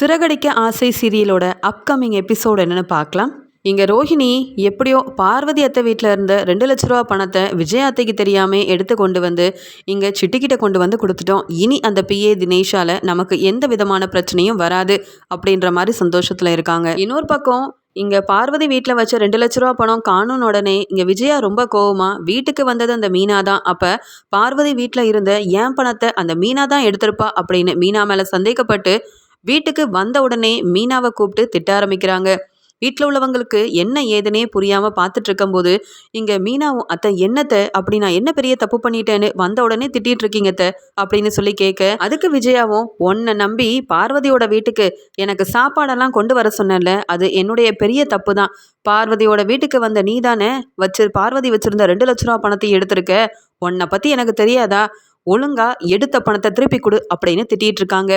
சிறகடிக்க ஆசை சீரியலோட upcoming episode என்னென்னு பார்க்கலாம். இங்கே ரோஹிணி எப்படியோ பார்வதி அத்தை வீட்டில் இருந்த ரெண்டு லட்ச ரூபா பணத்தை விஜய் அத்தைக்கு தெரியாமல் எடுத்து கொண்டு வந்து இங்கே சிட்டிக்கிட்ட கொண்டு வந்து கொடுத்துட்டோம். இனி அந்த பிஏ தினேஷால் நமக்கு எந்த விதமான பிரச்சனையும் வராது அப்படின்ற மாதிரி சந்தோஷத்தில் இருக்காங்க. இன்னொரு பக்கம் இங்கே பார்வதி வீட்டில் வச்ச ரெண்டு லட்ச ரூபா பணம் காணும் உடனே இங்கே விஜயா ரொம்ப கோவமாக வீட்டுக்கு வந்தது அந்த மீனா தான். அப்போ பார்வதி வீட்டில் இருந்த ஏன் பணத்தை அந்த மீனா தான் எடுத்திருப்பா? அப்படின்னு மீனா மேலே சந்தேகப்பட்டு வீட்டுக்கு வந்த உடனே மீனாவை கூப்பிட்டு திட்ட ஆரம்பிக்கிறாங்க. வீட்டில் உள்ளவங்களுக்கு என்ன ஏதுனே புரியாமல் பார்த்துட்டு இருக்கும்போது இங்கே மீனாவும் அத்தை என்னத்தை? அப்படி நான் என்ன பெரிய தப்பு பண்ணிட்டேன்னு வந்த உடனே திட்டிட்டு இருக்கீங்கத்த அப்படின்னு சொல்லி கேட்க அதுக்கு விஜயாவும் உன்னை நம்பி பார்வதியோட வீட்டுக்கு எனக்கு சாப்பாடெல்லாம் கொண்டு வர சொன்னேன்ல அது என்னுடைய பெரிய தப்பு தான் பார்வதியோட வீட்டுக்கு வந்த நீ தானே வச்சு பார்வதி வச்சிருந்த ரெண்டு லட்ச ரூபா பணத்தையும் எடுத்திருக்க உன்னை பற்றி எனக்கு தெரியாதா? ஒழுங்கா எடுத்த பணத்தை திருப்பி கொடு அப்படின்னு திட்டிட்டு இருக்காங்க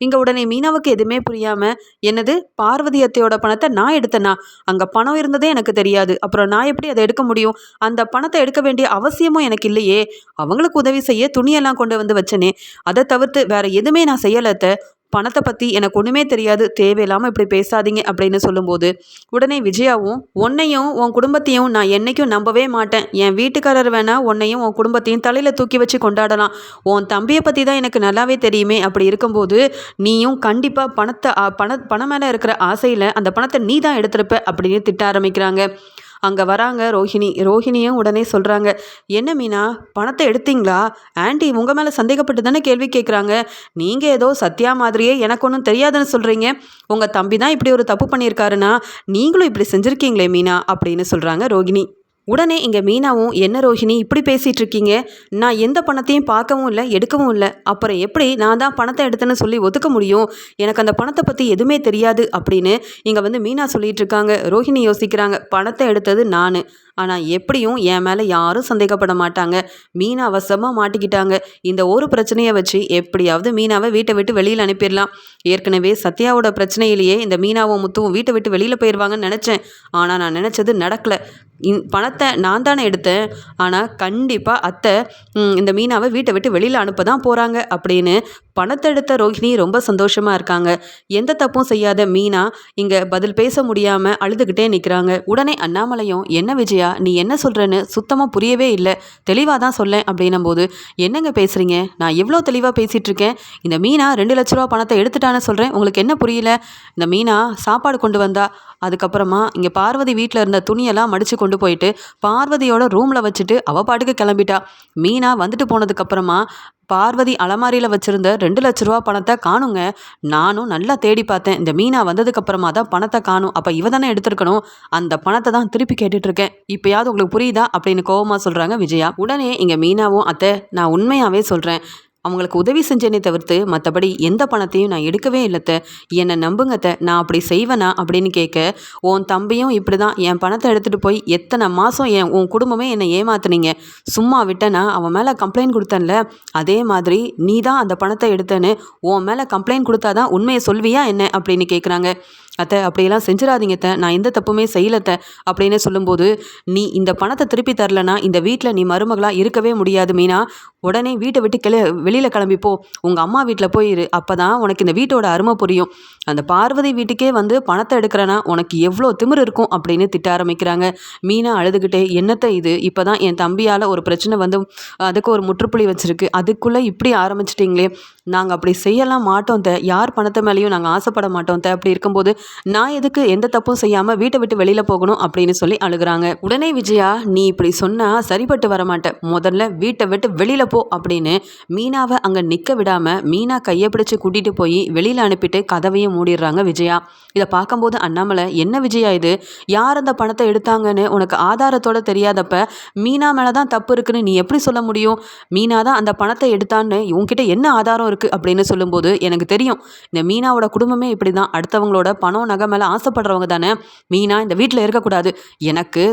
இங்க உடனே மீனாவுக்கு எதுவுமே புரியாம என்னது? பார்வதி அத்தையோட பணத்தை நான் எடுத்தேனா? அங்க பணம் இருந்ததே எனக்கு தெரியாது. அப்புறம் நான் எப்படி அதை எடுக்க முடியும்? அந்த பணத்தை எடுக்க வேண்டிய அவசியமும் எனக்கு இல்லையே. அவங்களுக்கு உதவி செய்ய துணியெல்லாம் கொண்டு வந்து வச்சனே. அதை தவிர்த்து வேற எதுவுமே நான் செய்யலத்த பணத்தை பற்றி எனக்கு ஒன்றுமே தெரியாது தேவையில்லாமல் இப்படி பேசாதீங்க அப்படின்னு சொல்லும்போது உடனே விஜயாவும் உன்னையும் உன் குடும்பத்தையும் நான் என்னைக்கும் நம்பவே மாட்டேன். என் வீட்டுக்காரர் வேணால் உன்னையும் உன் குடும்பத்தையும் தலையில் தூக்கி வச்சு கொண்டாடலாம். உன் தம்பியை பற்றி தான் எனக்கு நல்லாவே தெரியுமே. அப்படி இருக்கும்போது நீயும் கண்டிப்பாக பணத்தை பண பணம் மேலே இருக்கிற ஆசையில் அந்த பணத்தை நீ தான் எடுத்திருப்ப. அப்படின்னு திட்ட ஆரம்பிக்கிறாங்க. அங்கே வராங்க ரோஹிணி. ரோஹிணியும் உடனே சொல்கிறாங்க என்ன மீனா பணத்தை எடுத்தீங்களா? ஆண்டி உங்கள் மேலே சந்தேகப்பட்டு தானே கேள்வி கேட்குறாங்க நீங்கள் ஏதோ சத்யா மாதிரியே எனக்கு ஒன்றும் தெரியாதுன்னு சொல்கிறீங்க உங்கள் தம்பி தான் இப்படி ஒரு தப்பு பண்ணியிருக்காருன்னா நீங்களும் இப்படி செஞ்சுருக்கீங்களே மீனா? அப்படின்னு சொல்கிறாங்க ரோகிணி உடனே இங்கே மீனாவும் என்ன ரோஹிணி இப்படி பேசிகிட்டு இருக்கீங்க நான் எந்த பணத்தையும் பார்க்கவும் இல்லை எடுக்கவும் இல்லை. அப்புறம் எப்படி நான் தான் பணத்தை எடுத்தேன்னு சொல்லி ஒதுக்க முடியும்? எனக்கு அந்த பணத்தை பற்றி எதுவுமே தெரியாது அப்படின்னு இங்கே வந்து மீனா சொல்லிகிட்டு இருக்காங்க ரோஹிணி யோசிக்கிறாங்க பணத்தை எடுத்தது நான். ஆனால் எப்படியும் என் மேலே யாரும் சந்தேகப்பட மாட்டாங்க. மீனா அவசரமாக மாட்டிக்கிட்டாங்க. இந்த ஒரு பிரச்சனையை வச்சு எப்படியாவது மீனாவை வீட்டை விட்டு வெளியில் அனுப்பிடலாம். ஏற்கனவே சத்யாவோட பிரச்சனையிலேயே இந்த மீனாவும் முத்துவும் வீட்டை விட்டு வெளியில் போயிடுவாங்கன்னு நினச்சேன். ஆனால் நான் நினச்சது நடக்கலை. இன் பணத்தை நான் தானே எடுத்தேன். ஆனால் கண்டிப்பாக அத்தை இந்த மீனாவை வீட்டை விட்டு வெளியில் அனுப்ப தான் போகிறாங்க அப்படின்னு பணத்தை எடுத்த ரோஹிணி ரொம்ப சந்தோஷமாக இருக்காங்க. எந்த தப்பும் செய்யாத மீனா இங்கே பதில் பேச முடியாமல் அழுதுகிட்டே நிற்கிறாங்க உடனே அண்ணாமலையும் என்ன விஜயா? நீ என்ன சொல்கிறேன்னு சுத்தமாக புரியவே இல்லை. தெளிவாக தான் சொல்லேன் அப்படின்னும் போது என்னங்க பேசுகிறீங்க நான் எவ்வளோ தெளிவாக பேசிகிட்டு இருக்கேன் இந்த மீனா ரெண்டு லட்ச ரூபா பணத்தை எடுத்துட்டான்னு சொல்கிறேன் உங்களுக்கு என்ன புரியல? இந்த மீனா சாப்பாடு கொண்டு வந்தா அதுக்கப்புறமா இங்கே பார்வதி வீட்டில் இருந்த துணியெல்லாம் மடித்து கொண்டு போயிட்டு பார்வதியோட ரூமில் வச்சுட்டு அவள் பாட்டுக்கு கிளம்பிட்டா. மீனா வந்துட்டு போனதுக்கப்புறமா பார்வதி அலமாரியில் வச்சுருந்த ரெண்டு லட்ச ரூபா பணத்தை காணுங்க. நானும் நல்லா தேடி பார்த்தேன். இந்த மீனா வந்ததுக்கப்புறமா தான் பணத்தை காணும். அப்போ இவ தானே எடுத்திருக்கணும். அந்த பணத்தை தான் திருப்பி கேட்டுட்ருக்கேன் இப்போயாவது உங்களுக்கு புரியுதா? அப்படின்னு கோபமாக சொல்கிறாங்க விஜயா. உடனே இங்கே மீனாவும் அத்தை நான் உண்மையாகவே சொல்கிறேன் அவங்களுக்கு உதவி செஞ்சேனே தவிர்த்து மற்றபடி எந்த பணத்தையும் நான் எடுக்கவே இல்லைத்த. என்னை நம்புங்கத்த. நான் அப்படி செய்வேனா அப்படின்னு கேட்க உன் தம்பியும் இப்படி தான் என் பணத்தை எடுத்துகிட்டு போய் எத்தனை மாதம் என் உன் குடும்பமே என்னை ஏமாத்துனீங்க. சும்மா விட்டேனா? அவன் மேலே கம்ப்ளைண்ட் கொடுத்தேன்ல. அதே மாதிரி நீ தான் அந்த பணத்தை எடுத்தேன்னு உன் மேலே கம்ப்ளைண்ட் கொடுத்தாதான் உண்மையை சொல்வியா என்ன? அப்படின்னு கேட்குறாங்க அத்தை அப்படியெல்லாம் செஞ்சிடாதீங்கத்த நான் எந்த தப்புமே செய்யலத்த அப்படின்னு சொல்லும்போது நீ இந்த பணத்தை திருப்பி தரலனா இந்த வீட்டில் நீ மருமகளாக இருக்கவே முடியாது மீனா. உடனே வீட்டை விட்டு கிள வெளியில் கிளம்பிப்போ உங்கள் அம்மா வீட்டில் போயிரு அப்போ தான் உனக்கு இந்த வீட்டோட அருமை புரியும். அந்த பார்வதி வீட்டுக்கே வந்து பணத்தை எடுக்கிறனா உனக்கு எவ்வளோ திமிர் இருக்கும் அப்படின்னு திட்ட ஆரம்பிக்கிறாங்க. மீனா அழுதுகிட்டே என்னத்தை இது? இப்போ தான் என் தம்பியால் ஒரு பிரச்சனை வந்து அதுக்கு ஒரு முற்றுப்புள்ளி வச்சுருக்கு. அதுக்குள்ளே இப்படி ஆரம்பிச்சிட்டிங்களே. நாங்கள் அப்படி செய்யலாம் மாட்டோம் த யார் பணத்தை மேலேயும் நாங்கள் ஆசைப்பட மாட்டோம் த அப்படி இருக்கும்போது நான் எதுக்கு எந்த தப்பும் செய்யாமல் வீட்டை விட்டு வெளியில் போகணும் அப்படின்னு சொல்லி அழுகுறாங்க. உடனே விஜயா நீ இப்படி சொன்னால் சரிப்பட்டு வர மாட்டேன் முதல்ல வீட்டை விட்டு வெளியில் போ அப்படின்னு மீனாவை அங்கே நிற்க விடாமல் மீனா கையை பிடிச்சி கூட்டிகிட்டு போய் வெளியில் அனுப்பிட்டு கதவையும் மூடிடுறாங்க விஜயா. இதை பார்க்கும்போது அண்ணாமலை என்ன விஜயா இது? யார் அந்த பணத்தை எடுத்தாங்கன்னு உனக்கு ஆதாரத்தோட தெரியாதப்ப மீனா மேலே தான் தப்பு இருக்குன்னு நீ எப்படி சொல்ல முடியும்? மீனா தான் அந்த பணத்தை எடுத்தான்னு உன்கிட்ட என்ன ஆதாரம் இருக்குது அப்படின்னு சொல்லும்போது எனக்கு தெரியும். இந்த மீனாவோட குடும்பமே இப்படி தான் அடுத்தவங்களோட பணம் நகை மேலே ஆசைப்படுறவங்க தானே. மீனா இந்த வீட்டில் இருக்கக்கூடாது. எனக்கு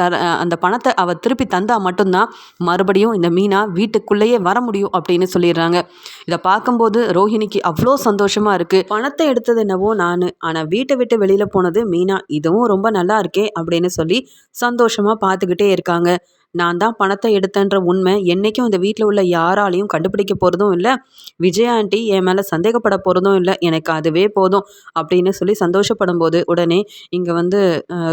தர அந்த பணத்தை அவள் திருப்பி தந்தால் மட்டும்தான் மறுபடியும் இந்த மீனா வீட்டுக்குள்ளேயே வர முடியும் அப்படின்னு சொல்லிடுறாங்க. இதை பார்க்கும்போது ரோஹிணிக்கு அவ்வளோ சந்தோஷமாக இருக்குது பணத்தை எடுத்தது என்னவோ நான் ஆனால் வீட்டை விட்டு வெளியில் போனது மீனா இதுவும் ரொம்ப நல்லா இருக்கே அப்படின்னு சொல்லி சந்தோஷமாக பார்த்துக்கிட்டே இருக்காங்க. நான் தான் பணத்தை எடுத்தேன்ற உண்மை என்றைக்கும் இந்த வீட்டில் உள்ள யாராலையும் கண்டுபிடிக்க போகிறதும் இல்லை. விஜயா ஆண்டி என் மேலே சந்தேகப்பட போகிறதும் இல்லை. எனக்கு அதுவே போதும் அப்படின்னு சொல்லி சந்தோஷப்படும் போது உடனே இங்கே வந்து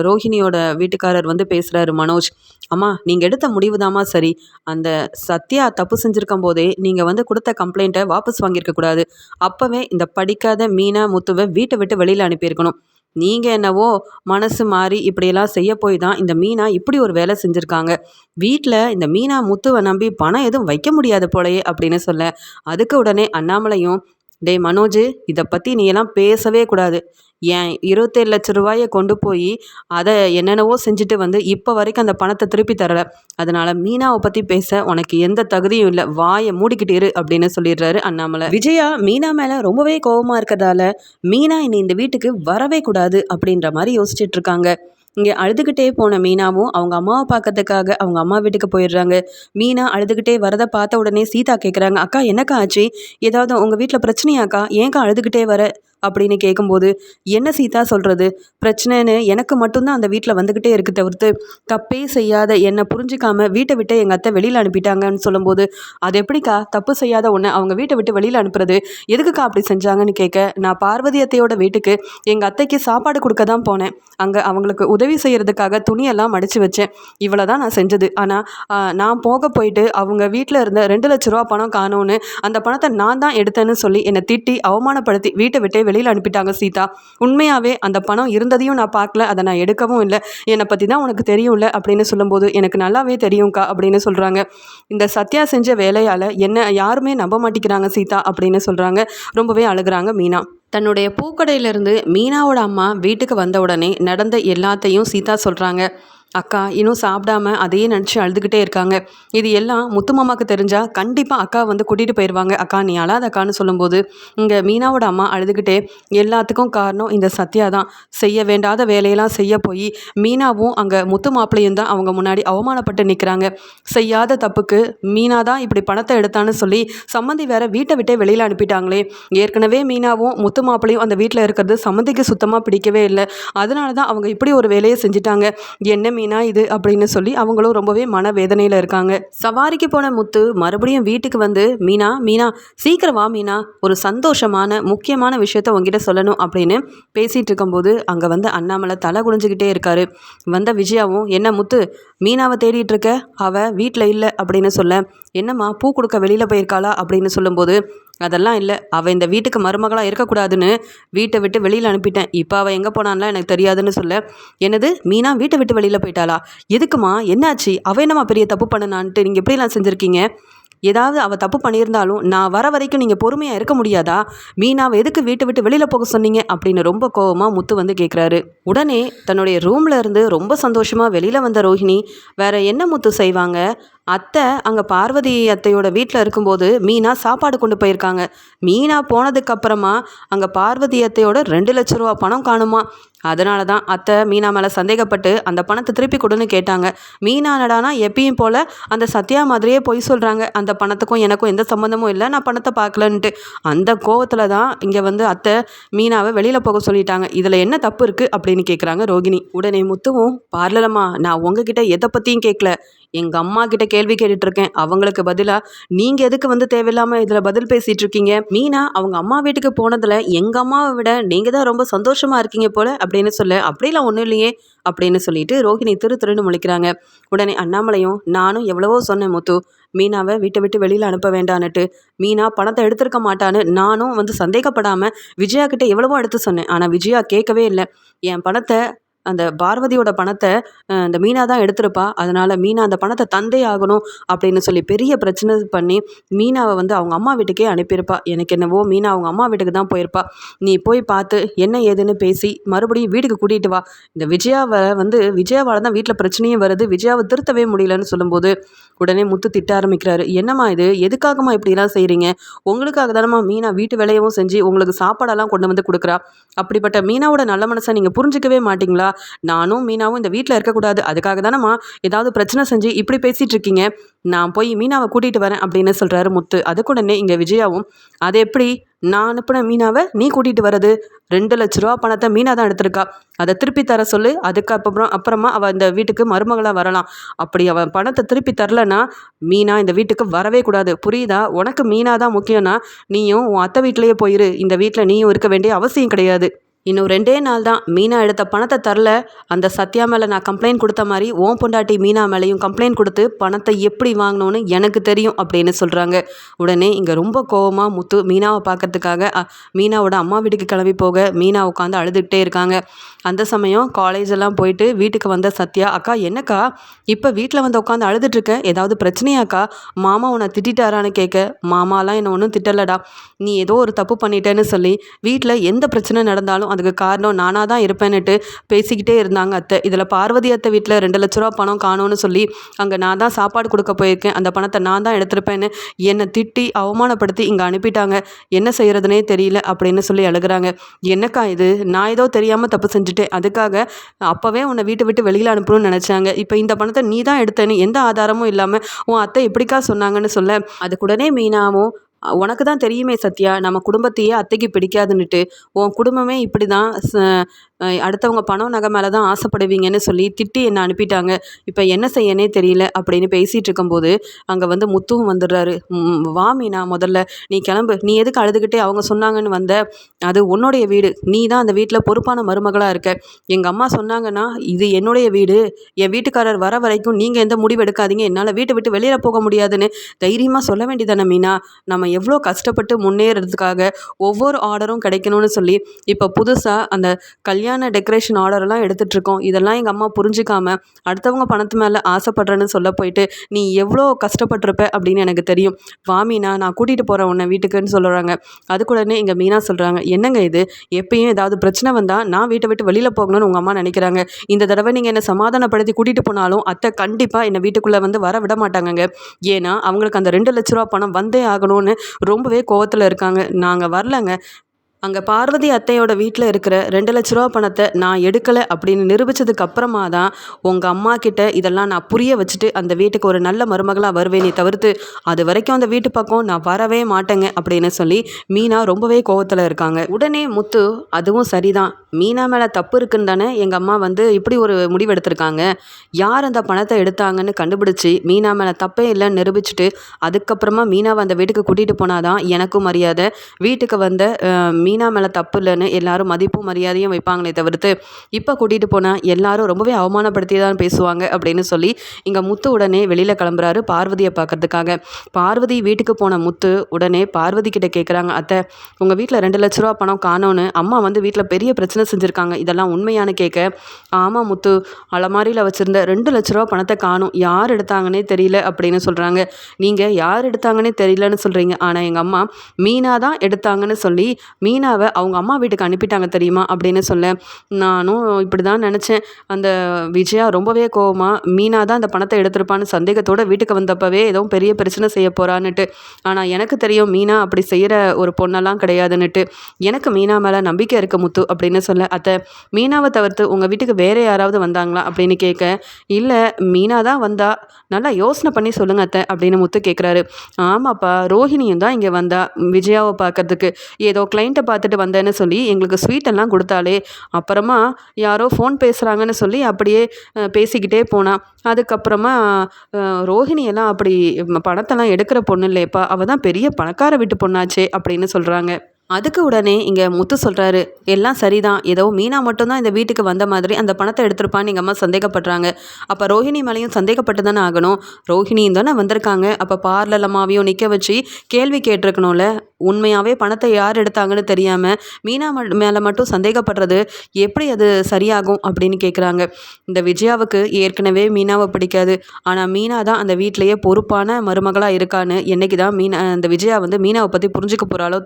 ரோஹிணியோட வீட்டுக்காரர் வந்து பேசுகிறாரு மனோஜ். அம்மா நீங்கள் எடுத்த முடிவு சரி. அந்த சத்யா தப்பு செஞ்சுருக்கும் போதே நீங்கள் வந்து கொடுத்த கம்ப்ளைண்ட்டை வாபஸ் வாங்கியிருக்கக்கூடாது அப்போவே இந்த படிக்காத மீனா முத்துவை வீட்டை விட்டு வெளியில் அனுப்பியிருக்கணும். நீங்கள் என்னவோ மனசு மாறி இப்படியெல்லாம் செய்ய போய் தான் இந்த மீனா இப்படி ஒரு வேலை செஞ்சுருக்காங்க. வீட்டில் இந்த மீனா முத்துவை நம்பி பணம் எதுவும் வைக்க முடியாது போலயே அப்படின்னு சொல்ல அதுக்கு உடனே அண்ணாமலையும் டேய் மனோஜ் இதை பற்றி நீ எல்லாம் பேசவே கூடாது. ஏன் இருபத்தேழு லட்ச ரூபாயை கொண்டு போய் அதை என்னென்னவோ செஞ்சுட்டு வந்து இப்போ வரைக்கும் அந்த பணத்தை திருப்பி தரல. அதனால மீனாவை பற்றி பேச உனக்கு எந்த தகுதியும் இல்லை. வாயை மூடிக்கிட்டு இரு அப்படின்னு சொல்லிடுறாரு அண்ணாமலை. விஜயா மீனா மேலே ரொம்பவே கோபமாக இருக்கிறதால மீனா இனி இந்த வீட்டுக்கு வரவே கூடாது அப்படின்ற மாதிரி யோசிச்சுட்டு இருக்காங்க. இங்கே அழுதுகிட்டே போன மீனாவும் அவங்க அம்மாவை பார்க்கறதுக்காக அவங்க அம்மா வீட்டுக்கு போயிடுறாங்க. மீனா அழுதுகிட்டே வரதை பார்த்த உடனே சீதா கேட்குறாங்க அக்கா என்னக்கா ஆச்சு? ஏதாவது உங்கள் வீட்டில் பிரச்சனையாக்கா? ஏன்க்கா அழுதுகிட்டே வர? அப்படின்னு கேட்கும்போது என்ன சீதா சொல்கிறது பிரச்சனைன்னு எனக்கு மட்டும்தான் அந்த வீட்டில் வந்துக்கிட்டே இருக்கு தவிர்த்து தப்பே செய்யாத என்னை புரிஞ்சிக்காமல் வீட்டை விட்டு எங்கள் அத்தை வெளியில் அனுப்பிட்டாங்கன்னு சொல்லும்போது அது எப்படிக்கா? தப்பு செய்யாத ஒன்று அவங்க வீட்டை விட்டு வெளியில் அனுப்புறது? எதுக்குக்கா அப்படி செஞ்சாங்கன்னு கேட்க நான் பார்வதி அத்தையோட வீட்டுக்கு எங்கள் அத்தைக்கு சாப்பாடு கொடுக்க தான் போனேன். அங்கே அவங்களுக்கு உதவி செய்கிறதுக்காக துணியெல்லாம் மடித்து வச்சேன். இவ்வளோ தான் நான் செஞ்சது. ஆனால் நான் போக போயிட்டு அவங்க வீட்டில் இருந்த ரெண்டு லட்ச ரூபா பணம் காணோன்னு அந்த பணத்தை நான் தான் எடுத்தேன்னு சொல்லி என்னை திட்டி அவமானப்படுத்தி வீட்டை விட்டே வழியில் அனுப்பிட்டாங்க சீதா. உண்மையாகவே அந்த பணம் இருந்ததையும் நான் பார்க்கல அதை நான் எடுக்கவும் இல்லை. என்னை பற்றி தான் உனக்கு தெரியும்ல அப்படின்னு சொல்லும்போது எனக்கு நல்லாவே தெரியும்க்கா அப்படின்னு சொல்கிறாங்க இந்த சத்யா செஞ்ச வேலையால் என்ன யாருமே நம்ப மாட்டேங்கிறாங்க சீதா அப்படின்னு சொல்கிறாங்க ரொம்பவே அழுகுறாங்க மீனா. தன்னுடைய பூக்கடையிலேருந்து மீனாவோட அம்மா வீட்டுக்கு வந்த உடனே நடந்த எல்லாத்தையும் சீதா சொல்கிறாங்க அக்கா இன்னும் சாப்பிடாம அதையே நினச்சி அழுதுகிட்டே இருக்காங்க. இது எல்லாம் முத்து மாமாவுக்கு தெரிஞ்சால் கண்டிப்பாக அக்கா வந்து கூட்டிகிட்டு போயிடுவாங்க அக்கா நீ அழாத அக்கான்னு சொல்லும்போது இங்கே மீனாவோட அம்மா அழுதுகிட்டே எல்லாத்துக்கும் காரணம் இந்த சத்யா தான். செய்ய வேண்டாத வேலையெல்லாம் செய்ய போய் மீனாவும் அங்கே முத்து மாப்பிளையும் தான் அவங்க முன்னாடி அவமானப்பட்டு நிற்கிறாங்க செய்யாத தப்புக்கு மீனா தான் இப்படி பணத்தை எடுத்தான்னு சொல்லி சம்மந்தி வேற வீட்டை விட்டே வெளியில் அனுப்பிட்டாங்களே. ஏற்கனவே மீனாவும் முத்து மாப்பிளையும் அந்த வீட்டில் இருக்கிறது சம்மந்திக்கு சுத்தமாக பிடிக்கவே இல்லை. அதனால தான் அவங்க இப்படி ஒரு வேலையை செஞ்சுட்டாங்க. என்ன மீன் இது அப்படின்னு சொல்லி அவங்களும் ரொம்பவே மனவேதனையில் இருக்காங்க. சவாரிக்கு போன முத்து மறுபடியும் வீட்டுக்கு வந்து மீனா மீனா சீக்கிரம் வா மீனா ஒரு சந்தோஷமான முக்கியமான விஷயத்த உங்ககிட்ட சொல்லணும் அப்படின்னு பேசிகிட்டு இருக்கும்போது அங்கே வந்து அண்ணாமலை தலை குனிஞ்சுக்கிட்டே இருக்காரு. வந்த விஜயாவும் என்ன முத்து மீனாவை தேடிட்டு இருக்க? அவ வீட்டில் இல்லை அப்படின்னு சொல்ல என்னம்மா பூ கொடுக்க வெளியில் போயிருக்காளா? அப்படின்னு சொல்லும்போது அதெல்லாம் இல்லை. அவள் இந்த வீட்டுக்கு மருமகளாக இருக்கக்கூடாதுன்னு வீட்டை விட்டு வெளியில் அனுப்பிட்டேன். இப்போ அவள் எங்கே போனான்லாம் எனக்கு தெரியாதுன்னு சொல்ல என்னது? மீனா வீட்டை விட்டு வெளியில் போயிட்டாளா? எதுக்குமா? என்னாச்சு? அவள் என்னம்மா பெரிய தப்பு பண்ணனான்ட்டு நீங்கள் எப்படிலாம் செஞ்சுருக்கீங்க? ஏதாவது அவள் தப்பு பண்ணியிருந்தாலும் நான் வர வரைக்கும் நீங்கள் பொறுமையாக இருக்க முடியாதா? மீனாவை எதுக்கு வீட்டை விட்டு வெளியில் போக சொன்னீங்க? அப்படின்னு ரொம்ப கோவமாக முத்து வந்து கேட்குறாரு உடனே தன்னுடைய ரூமில் இருந்து ரொம்ப சந்தோஷமாக வெளியில் வந்த ரோஹிணி வேற என்ன முத்து செய்வாங்க? அத்தை அங்கே பார்வதி அத்தையோட வீட்டில் இருக்கும்போது மீனா சாப்பாடு கொண்டு போயிருக்காங்க. மீனா போனதுக்கப்புறமா அங்கே பார்வதி அத்தையோட ரெண்டு லட்ச ரூபா பணம் காணுமா? அதனால தான் அத்தை மீனா மேலே சந்தேகப்பட்டு அந்த பணத்தை திருப்பி கொடுன்னு கேட்டாங்க. மீனா நடானா எப்பயும் போல் அந்த சத்யா மாதிரியே பொய் சொல்கிறாங்க அந்த பணத்துக்கும் எனக்கும் எந்த சம்மந்தமும் இல்லை நான் பணத்தை பார்க்கலன்ட்டு. அந்த கோவத்தில் தான் இங்கே வந்து அத்தை மீனாவை வெளியில் போக சொல்லிட்டாங்க. இதில் என்ன தப்பு இருக்குது அப்படின்னு கேட்குறாங்க ரோகிணி. உடனே முத்துவும் பார்லலம்மா நான் உங்ககிட்ட எதை பற்றியும் கேட்கல எங்கள் அம்மா கிட்ட கேள்வி கேட்டுட்டு இருக்கேன் அவங்களுக்கு பதிலாக நீங்கள் எதுக்கு வந்து தேவையில்லாமல் இதில் பதில் பேசிகிட்டு இருக்கீங்க மீனா அவங்க அம்மா வீட்டுக்கு போனதில் எங்கள் அம்மாவை விட நீங்கள் தான் ரொம்ப சந்தோஷமாக இருக்கீங்க போல் அப்படின்னு சொல்ல. அப்படிலாம் ஒன்றும் இல்லையே அப்படின்னு சொல்லிட்டு ரோஹிணி திரு திருன்னு முழிக்கிறாங்க. உடனே அண்ணாமலையும் நானும் எவ்வளவோ சொன்னேன் முத்து. மீனாவை வீட்டை விட்டு வெளியில் அனுப்ப வேண்டான்னுட்டு. மீனா பணத்தை எடுத்திருக்க மாட்டான்னு நானும் வந்து சந்தேகப்படாமல் விஜயா கிட்ட எவ்வளவோ எடுத்து சொன்னேன். ஆனால் விஜயா கேட்கவே இல்லை. என் பணத்தை அந்த பார்வதியோட பணத்தை அந்த மீனா தான் எடுத்திருப்பா. அதனால் மீனா அந்த பணத்தை தந்தே ஆகணும் அப்படின்னு சொல்லி பெரிய பிரச்சனை பண்ணி மீனாவை வந்து அவங்க அம்மா வீட்டுக்கே அனுப்பியிருப்பா. எனக்கு என்னவோ மீனா அவங்க அம்மா வீட்டுக்கு தான் போயிருப்பா. நீ போய் பார்த்து என்ன ஏதுன்னு பேசி மறுபடியும் வீட்டுக்கு கூட்டிகிட்டு வா. இந்த விஜயாவை வந்து விஜயாவால் தான் வீட்டில் பிரச்சனையும் வருது. விஜயாவை திருத்தவே முடியலன்னு சொல்லும்போது உடனே முத்து திட்ட ஆரம்பிக்கிறாரு. என்னம்மா இது? எதுக்காகம்மா இப்படிலாம் செய்கிறீங்க உங்களுக்காக தானம்மா மீனா வீட்டு வேலையவும் செஞ்சு உங்களுக்கு சாப்பாடெல்லாம் கொண்டு வந்து கொடுக்குறா. அப்படிப்பட்ட மீனாவோட நல்ல மனசை நீங்கள் புரிஞ்சிக்கவே மாட்டிங்களா? நானும் மீனாவும் இந்த வீட்டில் இருக்கக்கூடாது. அதுக்காக தானேம்மா ஏதாவது பிரச்சனை செஞ்சு இப்படி பேசிகிட்டு இருக்கீங்க. நான் போய் மீனாவை கூட்டிகிட்டு வரேன் அப்படின்னு சொல்கிறாரு முத்து. அதுக்குடனே இங்கே விஜயாவும் அது எப்படி? நான் அனுப்பின மீனாவை நீ கூட்டிகிட்டு வர்றது? ரெண்டு லட்ச ரூபா பணத்தை மீனா தான் எடுத்திருக்கா. அதை திருப்பி தர சொல்லு. அதுக்கு அப்புறம் அப்புறமா அவள் இந்த வீட்டுக்கு மருமகளாக வரலாம். அப்படி அவன் பணத்தை திருப்பி தரலன்னா மீனா இந்த வீட்டுக்கு வரவே கூடாது. புரியுதா? உனக்கு மீனா தான் முக்கியம்னா நீயும் உன் அத்தை வீட்டிலேயே போயிரு. இந்த வீட்டில் நீயும் இருக்க வேண்டிய அவசியம் கிடையாது. இன்னும் ரெண்டே நாள் தான். மீனா எடுத்த பணத்தை தரல. அந்த சத்யா மேலே நான் கம்ப்ளைண்ட் கொடுத்த மாதிரி ஓம் பொண்டாட்டி மீனா மேலேயும் கம்ப்ளைண்ட் கொடுத்து பணத்தை எப்படி வாங்கணும்னு எனக்கு தெரியும் அப்படின்னு சொல்கிறாங்க உடனே இங்கே ரொம்ப கோவமாக முத்து மீனாவை பார்க்கறதுக்காக மீனாவோட அம்மா வீட்டுக்கு கிளம்பி போக மீனா உட்காந்து அழுதுகிட்டே இருக்காங்க. அந்த சமயம் காலேஜ் எல்லாம் போயிட்டு வீட்டுக்கு வந்த சத்யா அக்கா என்னக்கா? இப்போ வீட்டில் வந்து உட்காந்து அழுதுட்டு ஏதாவது பிரச்சனையாக்கா? மாமா உன்னை திட்டிட்டாரான்னு கேட்க. மாமாலாம் என்ன ஒன்றும் திட்டலடா. நீ ஏதோ ஒரு தப்பு பண்ணிட்டேன்னு சொல்லி வீட்டில் எந்த பிரச்சனை நடந்தாலும் அதுக்கு காரணம் நானாக தான் இருப்பேன்னுட்டு பேசிக்கிட்டே இருந்தாங்க அத்தை. இதில் பார்வதி அத்தை வீட்டில் ரெண்டு லட்ச ரூபா பணம் காணோன்னு சொல்லி அங்கே நான் தான் சாப்பாடு கொடுக்க போயிருக்கேன். அந்த பணத்தை நான் தான் எடுத்திருப்பேன்னு என்னை திட்டி அவமானப்படுத்தி இங்கே அனுப்பிட்டாங்க. என்ன செய்கிறதுனே தெரியல அப்படின்னு சொல்லி அழுகுறாங்க. என்னக்கா இது? நான் ஏதோ தெரியாமல் தப்பு செஞ்சு செஞ்சுட்டு அதுக்காக அப்போவே உன்னை வீட்டை விட்டு வெளியில் அனுப்பணும்னு நினச்சாங்க. இப்போ இந்த பணத்தை நீ தான் எடுத்தேன்னு எந்த ஆதாரமும் இல்லாமல் உன் அத்தை எப்படிக்கா சொன்னாங்கன்னு சொல்ல. அதுக்குடனே மீனாவும் உனக்கு தான் தெரியுமே சத்யா நம்ம குடும்பத்தையே அத்தைக்கு பிடிக்காதுன்னுட்டு. உன் குடும்பமே இப்படி தான் அடுத்தவங்க பணம் நகை மேலே தான் ஆசைப்படுவீங்கன்னு சொல்லி திட்டி என்னை அனுப்பிட்டாங்க. இப்போ என்ன செய்யனே தெரியல அப்படின்னு பேசிகிட்டு இருக்கும்போது அங்கே வந்து முத்துவும் வந்துடுறாரு. வா மீனா முதல்ல நீ கிளம்பு. நீ எதுக்கு அழுதுகிட்டே அவங்க சொன்னாங்கன்னு வந்த? அது உன்னுடைய வீடு. நீ தான் அந்த வீட்டில் பொறுப்பான மருமகளாக இருக்க. எங்கள் அம்மா சொன்னாங்கன்னா இது என்னுடைய வீடு. என் வீட்டுக்காரர் வர வரைக்கும் நீங்கள் எந்த முடிவு எடுக்காதீங்க. என்னால் வீட்டை விட்டு வெளியில் போக முடியாதுன்னு தைரியமாக சொல்ல வேண்டியதானே மீனா? நம்ம எவ்வளோ கஷ்டப்பட்டு முன்னேறதுக்காக ஒவ்வொரு ஆர்டரும் கிடைக்கணும்னு சொல்லி இப்போ புதுசாக அந்த கல்யாண டெக்கரேஷன் ஆர்டரெல்லாம் எடுத்துகிட்ருக்கோம் இதெல்லாம் எங்கள் அம்மா புரிஞ்சிக்காமல் அடுத்தவங்க பணத்து மேலே ஆசைப்படுறேன்னு சொல்ல போயிட்டு நீ எவ்வளோ கஷ்டப்பட்டிருப்ப? அப்படின்னு எனக்கு தெரியும். வா மீனா நான் கூட்டிகிட்டு போகிறேன் உன்னை வீட்டுக்குன்னு சொல்கிறாங்க அதுக்குடனே இங்கே மீனா சொல்கிறாங்க என்னங்க இது? எப்பயும் ஏதாவது பிரச்சனை வந்தால் நான் வீட்டை விட்டு வெளியில் போகணும்னு உங்கள் அம்மா நினைக்கிறாங்க. இந்த தடவை நீங்கள் என்னை சமாதானப்படுத்தி கூட்டிகிட்டு போனாலும் அத்தை கண்டிப்பாக என்னை வீட்டுக்குள்ளே வந்து வர விட மாட்டாங்கங்க. ஏன்னா அவங்களுக்கு அந்த ரெண்டு லட்ச ரூபா பணம் வந்தே ஆகணும்னு ரொம்பவே கோவத்தில் இருக்காங்க. நாங்கள் வரலங்க. அங்கே பார்வதி அத்தையோட வீட்டில் இருக்கிற ரெண்டு லட்ச ரூபா பணத்தை நான் எடுக்கலை அப்படின்னு நிரூபித்ததுக்கு அப்புறமா தான் உங்கள் அம்மா கிட்ட இதெல்லாம் நான் புரிய வச்சுட்டு அந்த வீட்டுக்கு ஒரு நல்ல மருமகளாக வருவேனே. தவிர்த்து அது வரைக்கும் அந்த வீட்டு பக்கம் நான் வரவே மாட்டேங்க அப்படின்னு சொல்லி மீனா ரொம்பவே கோவத்தில் இருக்காங்க. உடனே முத்து அதுவும் சரிதான். மீனா மேலே தப்பு இருக்குன்னு தானே எங்கள் அம்மா வந்து இப்படி ஒரு முடிவு எடுத்திருக்காங்க. யார் அந்த பணத்தை எடுத்தாங்கன்னு கண்டுபிடிச்சி மீனா மேலே தப்பே இல்லைன்னு நிரூபிச்சுட்டு அதுக்கப்புறமா மீனாவை அந்த வீட்டுக்கு கூட்டிகிட்டு போனாதான் எனக்கும் மரியாதை. வீட்டுக்கு வந்த மீனா மேலே தப்பு இல்லைன்னு எல்லாரும் மதிப்பும் மரியாதையும் வைப்பாங்களே தவிர்த்து இப்போ கூட்டிகிட்டு போனால் எல்லாரும் ரொம்பவே அவமானப்படுத்தி தான் பேசுவாங்க அப்படின்னு சொல்லி இங்கே முத்து உடனே வெளியில் கிளம்புறாரு பார்வதியை பார்க்கறதுக்காக. பார்வதி வீட்டுக்கு போன முத்து உடனே பார்வதி கிட்ட கேட்குறாங்க அத்தை உங்கள் வீட்டில் ரெண்டு லட்ச ரூபா பணம் காணோன்னு அம்மா வந்து வீட்டில் பெரிய பிரச்சனை செஞ்சுருக்காங்க. இதெல்லாம் உண்மையானு கேட்க ஆமாம் முத்து அலமாரியில் வச்சுருந்த ரெண்டு லட்ச ரூபா பணத்தை காணும். யார் எடுத்தாங்கன்னே தெரியல அப்படின்னு சொல்கிறாங்க நீங்கள் யார் எடுத்தாங்கன்னே தெரியலன்னு சொல்கிறீங்க ஆனால் எங்கள் அம்மா மீனா தான் எடுத்தாங்கன்னு சொல்லி மீனாவை அவங்க அம்மா வீட்டுக்கு அனுப்பிட்டாங்க தெரியுமா அப்படின்னு சொல்ல நானும் இப்படி தான் நினச்சேன். அந்த விஜயா ரொம்பவே கோவமாக மீனா தான் அந்த பணத்தை எடுத்திருப்பான்னு சந்தேகத்தோட வீட்டுக்கு வந்தப்பவே ஏதோ பெரிய பிரச்சனை செய்ய போகிறான்னுட்டு ஆனால் எனக்கு தெரியும் மீனா அப்படி செய்கிற ஒரு பொண்ணெல்லாம் கிடையாதுன்னுட்டு. எனக்கு மீனா மேலே நம்பிக்கை இருக்க முத்து அப்படின்னு சொல்ல அத்தை மீனாவை தவிர்த்து உங்கள் வீட்டுக்கு வேறு யாராவது வந்தாங்களா அப்படின்னு கேட்க இல்லை மீனா தான் வந்தா நல்லா யோசனை பண்ணி சொல்லுங்க அத்தை அப்படின்னு முத்து கேட்குறாரு. ஆமாப்பா ரோஹிணியும் தான் இங்கே வந்தா விஜயாவை பார்க்கறதுக்கு. ஏதோ கிளைண்ட்டை பார்த்துட்டு வந்தேன்னு சொல்லி எங்களுக்கு ஸ்வீட் எல்லாம் கொடுத்தாலே அப்புறமா யாரோ ஃபோன் பேசுகிறாங்கன்னு சொல்லி அப்படியே பேசிக்கிட்டே போனான் அதுக்கப்புறமா ரோஹிணியெல்லாம் அப்படி பணத்தெல்லாம் எடுக்கிற பொண்ணு இல்லையப்பா அவள் தான் பெரிய பணக்கார வீட்டு பொண்ணாச்சே அப்படின்னு சொல்கிறாங்க அதுக்கு உடனே இங்கே முத்து சொல்கிறாரு எல்லாம் சரிதான். ஏதோ மீனா மட்டும்தான் இந்த வீட்டுக்கு வந்த மாதிரி அந்த பணத்தை எடுத்திருப்பான்னு எங்கள் அம்மா சந்தேகப்படுறாங்க. அப்போ ரோஹிணி மேலேயும் சந்தேகப்பட்டு தானே ஆகணும். ரோஹிணியும் தானே வந்திருக்காங்க. அப்போ பார்லர் அம்மாவையும் நிற்க வச்சு கேள்வி கேட்டிருக்கணும்ல. உண்மையாகவே பணத்தை யார் எடுத்தாங்கன்னு தெரியாமல் மீனா ம மேலே மட்டும் சந்தேகப்படுறது எப்படி அது சரியாகும் அப்படின்னு கேட்குறாங்க இந்த விஜயாவுக்கு ஏற்கனவே மீனாவை பிடிக்காது. ஆனால் மீனா தான் அந்த வீட்டிலேயே பொறுப்பான மருமகளாக இருக்கான்னு என்னைக்கு தான் மீனா அந்த விஜயா வந்து மீனாவை பற்றி புரிஞ்சுக்க போகிறாளோ